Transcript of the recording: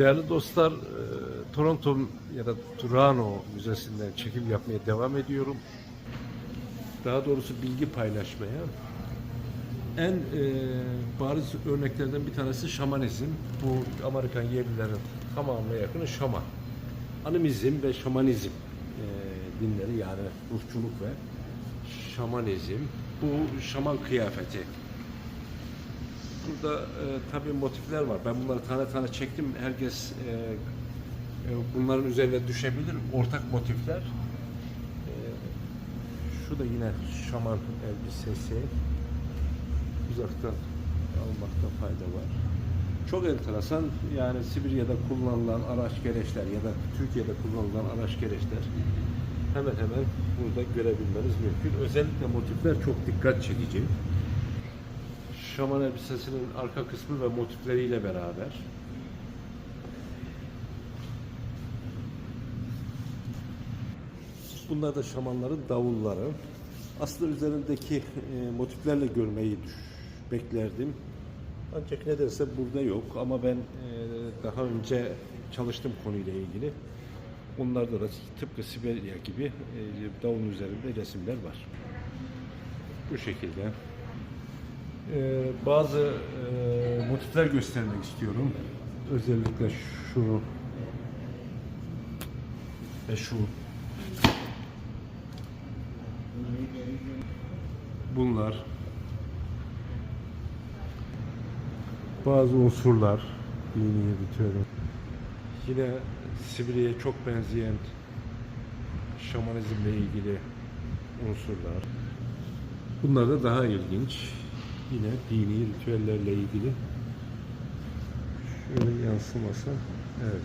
Değerli dostlar, e, Toronto ya da Toronto Müzesi'nden çekim yapmaya devam ediyorum. Daha doğrusu bilgi paylaşmaya. En e, bariz örneklerden bir tanesi şamanizm. Bu Amerikan yerlilerin tamamına yakını şaman. Animizm ve şamanizm e, dinleri yani ruhçuluk ve şamanizm. Bu şaman kıyafeti. Burada e, tabii motifler var. Ben bunları tane tane çektim. Herkes e, e, bunların üzerine düşebilir. Ortak motifler. E, şu da yine şaman elbisesi. Uzaktan almakta fayda var. Çok enteresan. Yani Sibirya'da kullanılan araç gereçler ya da Türkiye'de kullanılan araç gereçler hemen hemen burada görebilmeniz mümkün. Özellikle motifler çok dikkat çekici. Şaman elbisesinin arka kısmı ve motifleriyle beraber Bunlar da şamanların davulları. Aslında üzerindeki e, motiflerle görmeyi düş- beklerdim. Ancak nedense burada yok ama ben e, daha önce çalıştım konuyla ilgili. Onlarda da tıpkı Sibirya gibi e, davulun üzerinde resimler var. Bu şekilde. Ee, bazı e, motifler göstermek istiyorum. Özellikle şu ve şu. Bunlar bazı unsurlar dini ritüeli. Yine Sibirya'ya çok benzeyen şamanizmle ilgili unsurlar. Bunlar da daha ilginç. Yine dini ritüellerle ilgili. Şöyle yansıması. Evet.